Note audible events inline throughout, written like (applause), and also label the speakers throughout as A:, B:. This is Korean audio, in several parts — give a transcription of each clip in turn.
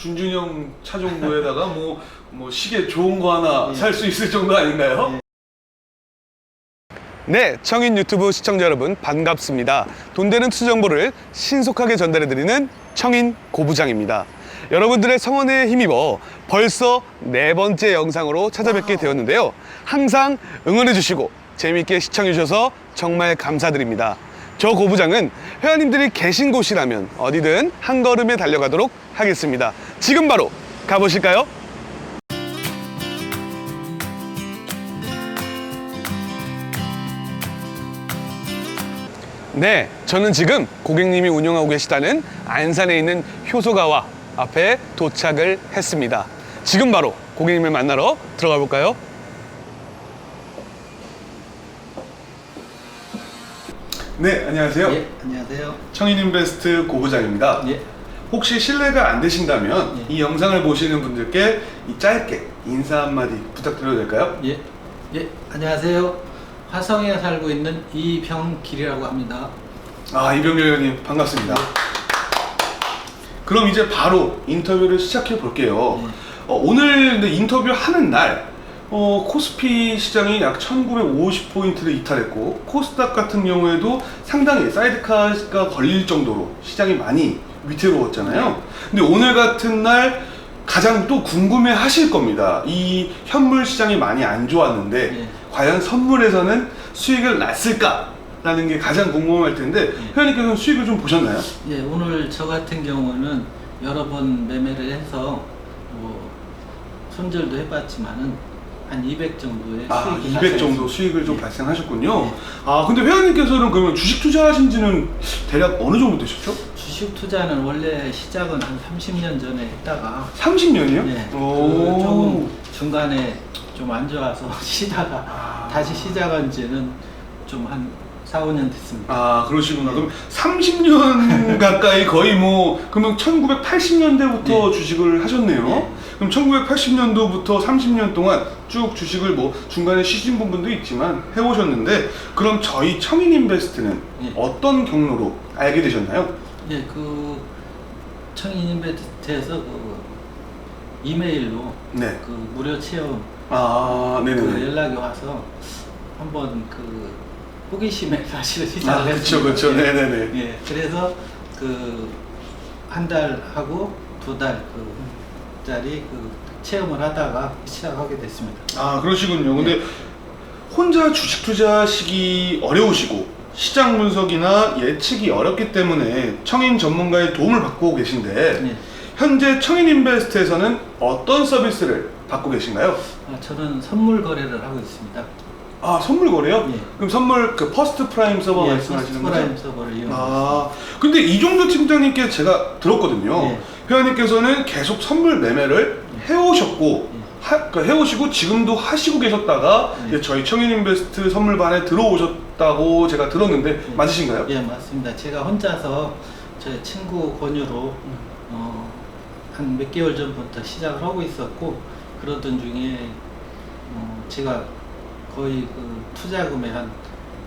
A: 준준형 차 정도에다가 뭐, 뭐 시계 좋은 거 하나
B: 예.
A: 살수 있을 정도 아닌가요?
B: 예.
C: 네, 청인 유튜브 시청자 여러분 반갑습니다. 돈 되는 투자 정보를 신속하게 전달해 드리는 청인 고부장입니다. 여러분들의 성원에 힘입어 벌써 네 번째 영상으로 찾아뵙게 되었는데요. 항상 응원해 주시고 재미있게 시청해 주셔서 정말 감사드립니다. 저 고부장은 회원님들이 계신 곳이라면 어디든 한 걸음에 달려가도록 하겠습니다. 지금 바로 가보실까요? 네, 저는 지금 고객님이 운영하고 계시다는 안산에 있는 효소가와 앞에 도착을 했습니다. 지금 바로 고객님을 만나러 들어가 볼까요?
A: 네, 안녕하세요.
B: 예, 안녕하세요.
A: 청인인베스트 고부장입니다.
B: 예,
A: 혹시 실례가 안 되신다면
B: 예.
A: 이 영상을 보시는 분들께 이 짧게 인사 한마디 부탁드려도 될까요?
B: 예, 예, 안녕하세요. 화성에 살고 있는 이병길이라고 합니다.
A: 아, 이병렬 의원님 반갑습니다. 그럼 이제 바로 인터뷰를 시작해 볼게요.
B: 네.
A: 어, 오늘 근데 인터뷰 하는 날 어, 코스피 시장이 약 1950포인트를 이탈했고 코스닥 같은 경우에도 상당히 사이드카가 걸릴 정도로 시장이 많이 위태로웠잖아요. 근데 오늘 같은 날 가장 또 궁금해 하실 겁니다. 이 현물 시장이 많이 안 좋았는데
B: 네.
A: 과연 선물에서는 수익을 났을까? 라는 게 가장 궁금할 텐데 회원님께서는 수익을 좀 보셨나요?
B: 예, 오늘 저 같은 경우는 여러 번 매매를 해서 뭐 손절도 해봤지만은 한 200 정도의
A: 아,
B: 수익이
A: 200 정도
B: 발생했습니다.
A: 수익을 좀
B: 예.
A: 발생하셨군요.
B: 네.
A: 아, 근데 회원님께서는 그러면 주식 투자하신 지는 대략 어느 정도 되셨죠?
B: 주식 투자는 원래 시작은 한 30년 전에 했다가
A: 30년이요?
B: 네, 그
A: 오.
B: 조금 중간에 좀 안 좋아서 (laughs) 쉬다가
A: 아.
B: 다시 시작한 지는 좀 한 4, 5년 됐습니다.
A: 아, 그러시구나. 그럼 30년 (laughs) 가까이 거의 뭐, 그러면 1980년대부터
B: 네.
A: 주식을 하셨네요.
B: 네.
A: 그럼 1980년도부터 30년 동안 쭉 주식을 뭐 중간에 쉬신 부분도 있지만 해오셨는데, 그럼 저희 청인 인베스트는
B: 네.
A: 어떤 경로로 알게 되셨나요?
B: 예, 그 청인 인베스트에서 그 이메일로
A: 네.
B: 그 무료 체험
A: 아,
B: 그. 연락이 와서 한번 그 호기심에 (laughs) 사실은
A: 아,
B: 시작을
A: 그쵸, 그쵸.
B: 했습니다.
A: 네네네.
B: 예, 그래서 그 한 달 하고 두 달 그 짜리 그 체험을 하다가 시작하게 됐습니다.
A: 아 그러시군요. 근데 혼자 주식 투자하시기 어려우시고 시장 분석이나 예측이 어렵기 때문에 청인 전문가의 도움을 받고 계신데
B: 네.
A: 현재 청인 인베스트에서는 어떤 서비스를 받고 계신가요?
B: 아, 저는 선물 거래를 하고 있습니다.
A: 아 선물 거래요?
B: 예.
A: 그럼 선물 그 퍼스트 프라임 서버
B: 예,
A: 말씀하시는
B: 퍼스트 프라임
A: 거죠?
B: 서버를 이용하고
A: 아 근데 이종도 팀장님께 제가 들었거든요.
B: 예.
A: 회원님께서는 계속 선물 매매를 해오셨고
B: 예.
A: 하, 그 해오시고 지금도 하시고 계셨다가
B: 예.
A: 이제 저희 청인인베스트 선물반에 들어오셨다고 제가 들었는데
B: 예.
A: 맞으신가요?
B: 예, 맞습니다. 제가 혼자서 저희 친구 권유로 어, 한 몇 개월 전부터 시작을 하고 있었고 그러던 중에 어, 제가 거의 그 투자금의 한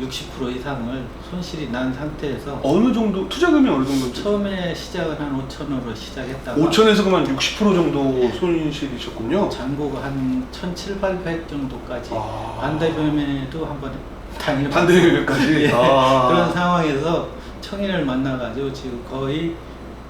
B: 60% 이상을 손실이 난 상태에서
A: 어느 정도 투자금이 어느 정도?
B: 처음에 시작은 한 5천으로 시작했다가
A: 5천에서 그만 60% 정도
B: 예.
A: 손실이셨군요.
B: 잔고가 한 1,700 정도까지
A: 아.
B: 반대 매매도 한번 당일
A: 반대 매매까지? (laughs)
B: 예.
A: 아.
B: 그런 상황에서 청인을 만나가지고 지금 거의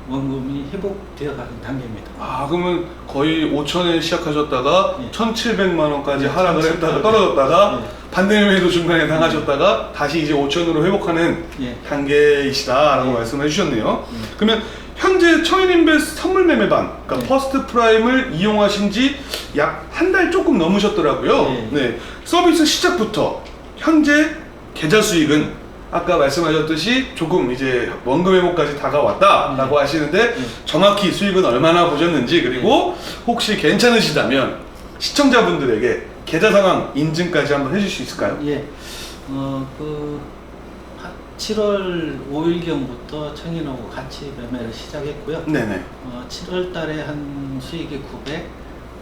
B: 원금이 회복되어 가는 단계입니다.
A: 아 그러면 거의 5천에 시작하셨다가
B: 예.
A: 1,700만 원까지
B: 예,
A: 하락을
B: 1700.
A: 했다가 떨어졌다가
B: 예.
A: 반대 매매도 중간에 당하셨다가 다시 이제 5천으로 회복하는
B: 예.
A: 단계이시다라고
B: 예.
A: 말씀해 주셨네요.
B: 예.
A: 그러면 현재 청인인베스트 선물 매매반, 그러니까
B: 네.
A: 퍼스트 프라임을 이용하신 지 약 한 달 조금 넘으셨더라고요.
B: 네.
A: 네. 서비스 시작부터 현재 계좌 수익은 아까 말씀하셨듯이 조금 이제 원금 회복까지 다가왔다라고
B: 네.
A: 하시는데
B: 네.
A: 정확히 수익은 얼마나 보셨는지 그리고 혹시 괜찮으시다면 시청자분들에게 계좌 상황 인증까지 한번 해줄 수 있을까요?
B: 예. 어, 그 7월 5일경부터 청인하고 같이 매매를 시작했고요.
A: 네네.
B: 어, 7월 달에 한 수익이 900,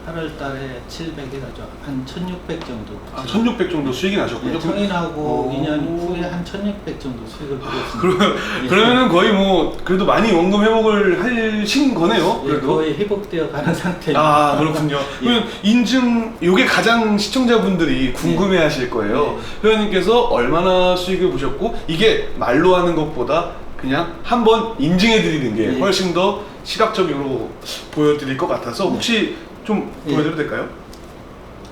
B: 8월 달에 700이라죠. 한 1600 정도.
A: 아, 1600 정도 수익이 나셨군요.
B: 네, 청인하고
A: 오.
B: 2년 후에 한 1600 정도 수익을 보였습니다.
A: 그러면,
B: 예.
A: 그러면은 거의 뭐, 그래도 많이 원금 회복을 하신 거네요.
B: 예,
A: 그래도.
B: 거의 회복되어 가는 (laughs) 상태입니다.
A: 아 그렇군요.
B: 예.
A: 그러면 인증 요게 가장 시청자분들이 궁금해 하실 거예요. 회원님께서 얼마나 수익을 보셨고 이게 말로 하는 것보다 그냥 한번 인증해 드리는 게
B: 예.
A: 훨씬 더 시각적으로 보여드릴 것 같아서 혹시 좀
B: 예.
A: 보여드려도 될까요?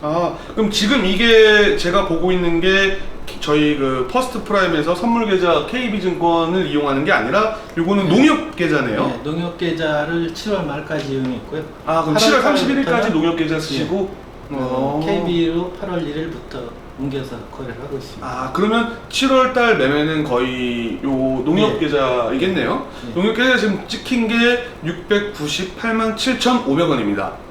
A: 아 그럼 지금 이게 제가 보고 있는 게 저희 그 퍼스트 프라임에서 선물 계좌 KB증권을 이용하는 게 아니라 요거는
B: 네.
A: 농협 계좌네요.
B: 네, 농협 계좌를 7월 말까지 이용했고요.
A: 아 그럼 7월 31일까지 농협 계좌 쓰시고 어.
B: KB로 8월 1일부터 옮겨서 거래를 하고 있습니다.
A: 아 그러면 7월 달 매매는 거의 요 농협
B: 네.
A: 계좌이겠네요.
B: 네.
A: 농협 계좌 지금 찍힌 게 698만 7,500원입니다.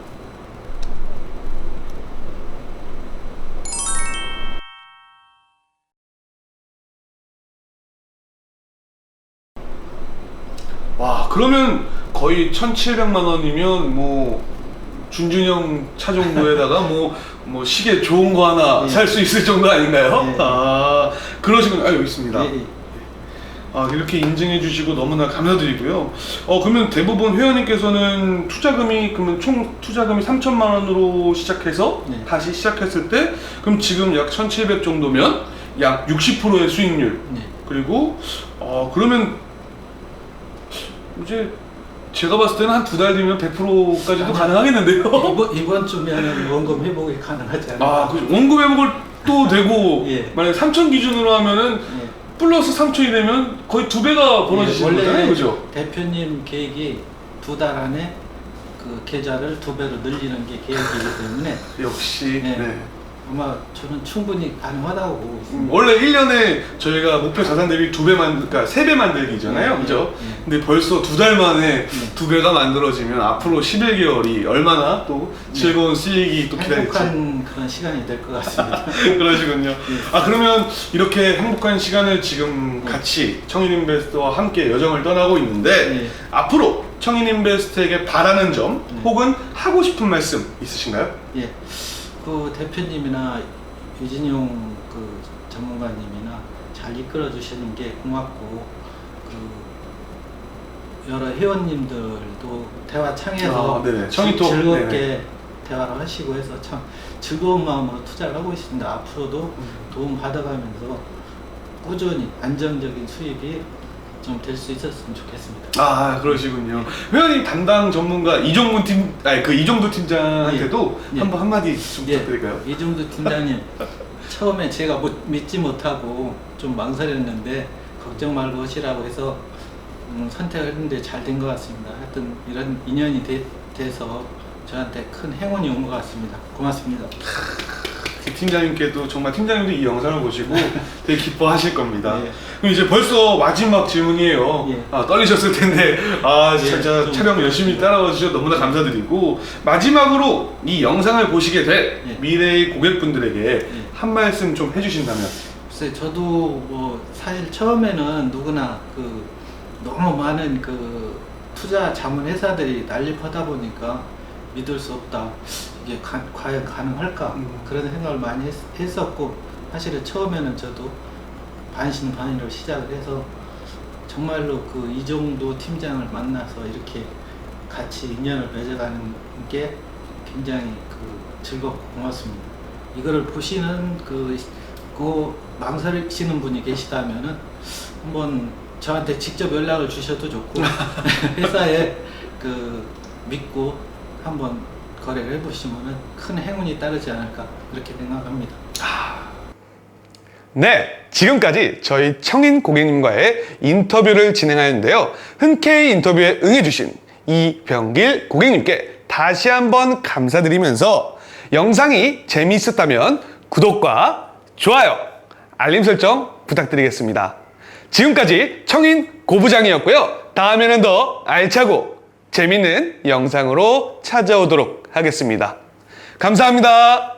A: 와 그러면 거의 1,700만 원이면 뭐 준준형 차 정도에다가 뭐, 뭐 시계 좋은 거 하나
B: 네.
A: 살수 있을 정도 아닌가요?
B: 네.
A: 아 그러시군. 아 여기 있습니다.
B: 예, 예.
A: 아 이렇게 인증해 주시고 너무나 감사드리고요. 어 그러면 대부분 회원님께서는 투자금이 그러면 총 투자금이 3천만 원으로 시작해서
B: 네.
A: 다시 시작했을 때 그럼 지금 약 1,700 정도면 약 60%의 수익률
B: 네.
A: 그리고 어 그러면 이제 제가 봤을 때는 한 두 달 뒤면 100%까지도 가능하겠는데요. (laughs)
B: 이번, 이번 주면은 원금 회복이 가능하지 않을까?
A: 아, 그 원금 회복을 또 되고
B: 예.
A: 만약 3천 기준으로 하면은
B: 예.
A: 플러스 3천이 되면 거의 두 배가 벌어지시는
B: 예,
A: 거잖아요, 그죠?
B: 대표님 계획이 두 달 안에 그 계좌를 두 배로 늘리는 게 계획이기 때문에 (laughs)
A: 역시.
B: 네.
A: 네.
B: 아마 저는 충분히 가능하다고 보고
A: 음,
B: 있습니다.
A: 원래 1년에 저희가 목표 자산 대비 두 배 만, 그러니까 세 배 만들기잖아요,
B: 네,
A: 그죠?
B: 네, 네.
A: 근데 벌써 두 달 만에
B: 네.
A: 두 배가 만들어지면 앞으로 11개월이 얼마나 또 즐거운 수익이 또 기다릴지.
B: 행복한 그런 시간이 될 것 같습니다. (laughs)
A: 그러시군요. 아 그러면 이렇게 행복한 시간을 지금 같이 청인 인베스트와 함께 여정을 떠나고 있는데
B: 네.
A: 앞으로 청인 인베스트에게 바라는 점
B: 네.
A: 혹은 하고 싶은 말씀 있으신가요?
B: 예, 그 대표님이나 유진용 그 전문가님이나 잘 이끌어 주시는 게 고맙고 그 여러 회원님들도 대화 창에서
A: 아, 네네.
B: 즐겁게
A: 네네.
B: 대화를 하시고 해서 참 즐거운 마음으로 투자를 하고 있습니다. 앞으로도 도움 받아가면서 꾸준히 안정적인 수입이 좀 될 수 있었으면 좋겠습니다.
A: 아 그러시군요. 회원님 담당 전문가 이종문 팀, 아니 그 이종도 팀장한테도
B: 예.
A: 한번 한마디 좀
B: 예,
A: 부탁드릴까요?
B: 이 정도 팀장님 (laughs) 처음에 제가 못, 믿지 못하고 좀 망설였는데 걱정 말고 하시라고 해서 음, 선택을 했는데 잘 된 것 같습니다. 하여튼 이런 인연이 돼, 돼서 저한테 큰 행운이 온 것 같습니다. 고맙습니다.
A: 그 팀장님께도 정말 팀장님도 이 영상을 보시고 (laughs) 되게 기뻐하실 겁니다.
B: 예.
A: 그럼 이제 벌써 마지막 질문이에요.
B: 예.
A: 아, 떨리셨을 텐데 아
B: 예,
A: 진짜
B: 좀
A: 촬영 열심히 따라와 주셔서 너무나 감사드리고 마지막으로 이 영상을 보시게 될
B: 예.
A: 미래의 고객분들에게 한 말씀 좀 해주신다면
B: 글쎄 저도 뭐 사실 처음에는 누구나 그 너무 많은 그 투자 자문 회사들이 난립하다 보니까 믿을 수 없다 이게 가- 과연 가능할까
A: 음.
B: 그런 생각을 많이 했, 었고 사실은 처음에는 저도 반신반의로 시작을 해서 정말로 그 이정도 팀장을 만나서 이렇게 같이 인연을 맺어가는 게 굉장히 그 즐겁고 고맙습니다. 이거를 보시는 그, 그 망설이시는 분이 계시다면은 한번 저한테 직접 연락을 주셔도 좋고 (laughs) 회사에 그 믿고 한번 거래를 해보시면은 큰 행운이 따르지 않을까 그렇게 생각합니다.
C: 네, 지금까지 저희 청인 고객님과의 인터뷰를 진행하였는데요. 흔쾌히 인터뷰에 응해주신 이병길 고객님께 다시 한번 감사드리면서 영상이 재미있었다면 구독과 좋아요, 알림 설정 부탁드리겠습니다. 지금까지 청인 고부장이었고요. 다음에는 더 알차고 재밌는 영상으로 찾아오도록 하겠습니다. 감사합니다.